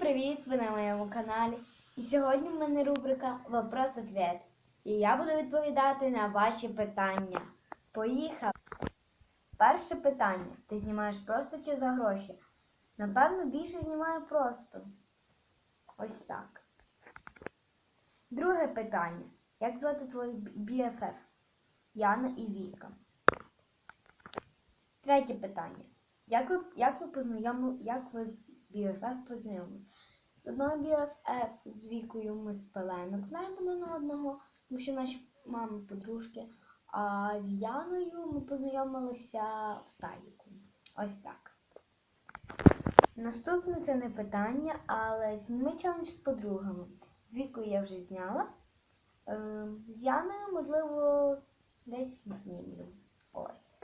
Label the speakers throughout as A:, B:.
A: привіт! Ви на моєму каналі. І сьогодні в мене рубрика Вопрос ответ І я буду відповідати на ваші питання. Поїхали! Перше питання. Ти знімаєш просто чи за гроші? Напевно, більше знімаю просто. Ось так. Друге питання. Як звати твоїх BFF? Яна і Віка. Третє питання. Як ви, як ви познайомили, як ви BFF познайомили? З одного BFF з Вікою ми з пеленок знаємо один одного, тому що наші мами подружки. А з Яною ми познайомилися в садіку. Ось так. Наступне це не питання, але зніми челендж з подругами. З Вікою я вже зняла. Ем, З Яною, можливо, десь знімлю. Ось.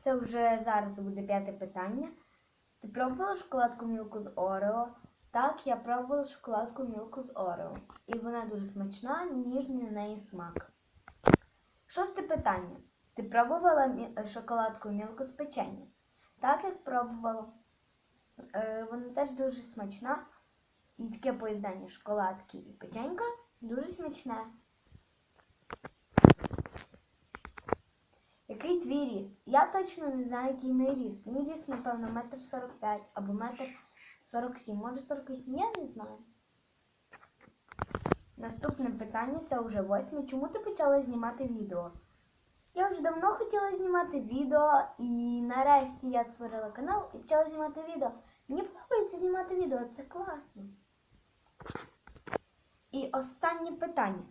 A: Це вже зараз буде п'яте питання. Пробувала шоколадку мілку з Орео? Так, я пробувала шоколадку мілку з Орео. І вона дуже смачна, ніжний в неї смак. Шосте питання. Ти пробувала мі- шоколадку мілку з печенням? Так, як пробувала. Е, вона теж дуже смачна. І таке поєднання шоколадки і печенька дуже смачне. Який твій ріст? Я точно не знаю, який мій ріст. Мій ріст, напевно, метр сорок п'ять або метр сорок сім. Може сорок вісім, я не знаю. Наступне питання це вже восьме. Чому ти почала знімати відео? Я вже давно хотіла знімати відео, і нарешті я створила канал і почала знімати відео. Мені подобається знімати відео, це класно. І останнє питання.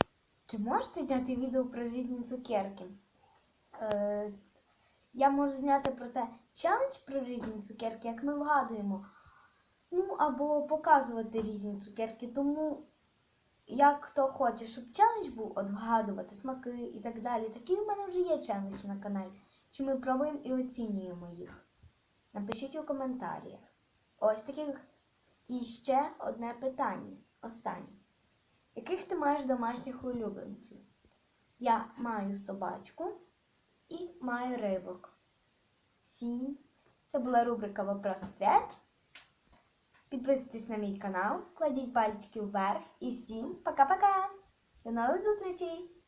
A: Чи можете зняти відео про різні цукерки? Я можу зняти про те челендж про різні цукерки, як ми вгадуємо. Ну, або показувати різні цукерки. Тому, як хто хоче, щоб челендж був от вгадувати смаки і так далі. Такий у мене вже є челендж на каналі. Чи ми пробуємо і оцінюємо їх? Напишіть у коментарях. Ось таких. І ще одне питання. Останнє. Яких ти маєш домашніх улюбленців? Я маю собачку і маю рибок. Всі. Це була рубрика Вопрос ответ Підписуйтесь на мій канал, кладіть пальчики вверх і всім пока-пока! До нових зустрічей!